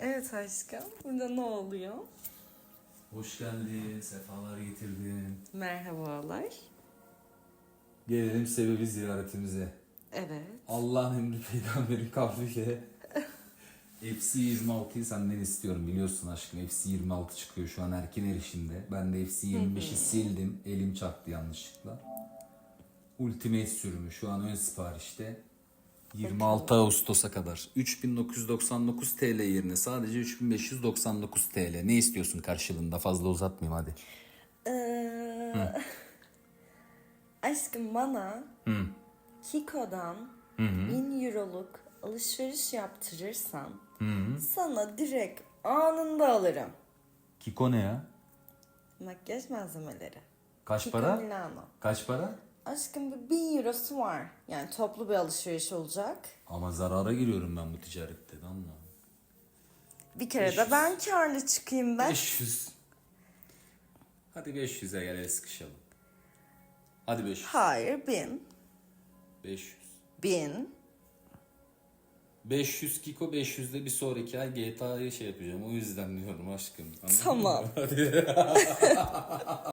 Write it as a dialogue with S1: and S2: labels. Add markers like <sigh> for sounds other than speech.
S1: Evet aşkım. Burada ne oluyor?
S2: Hoş geldin, sefalar getirdin.
S1: Merhabalar.
S2: Gelelim sebebi ziyaretimize.
S1: Evet.
S2: Allah'ın emri peygamberin kavliyle FC 26'yı senden istiyorum biliyorsun aşkım. FC 26 çıkıyor şu an erken erişimde. Ben de FC 25'i sildim. Elim çaktı yanlışlıkla. Ultimate sürümü şu an ön siparişte. 26 Ağustos'a kadar. 3999 TL yerine sadece 3599 TL. Ne istiyorsun karşılığında? Fazla uzatmayayım hadi.
S1: Ee, aşkım bana
S2: Hı.
S1: Kiko'dan 1000 euroluk alışveriş yaptırırsan sana direkt anında alırım.
S2: Kiko ne ya?
S1: Makyaj malzemeleri.
S2: Kaç
S1: Kiko
S2: para?
S1: Milano.
S2: Kaç para?
S1: Aşkım bir 1000 eurosu var. Yani toplu bir alışveriş olacak.
S2: Ama zarara giriyorum ben bu ticarette ama.
S1: Bir kere de ben karlı çıkayım ben.
S2: 500. Hadi 500'e gel el sıkışalım. Hadi 500.
S1: Hayır 1000.
S2: 500.
S1: 1000.
S2: 500 Kiko 500 de bir sonraki ay GTA'yı şey yapacağım. O yüzden diyorum aşkım. Anladın
S1: Tamam.
S2: mı? Hadi. <laughs>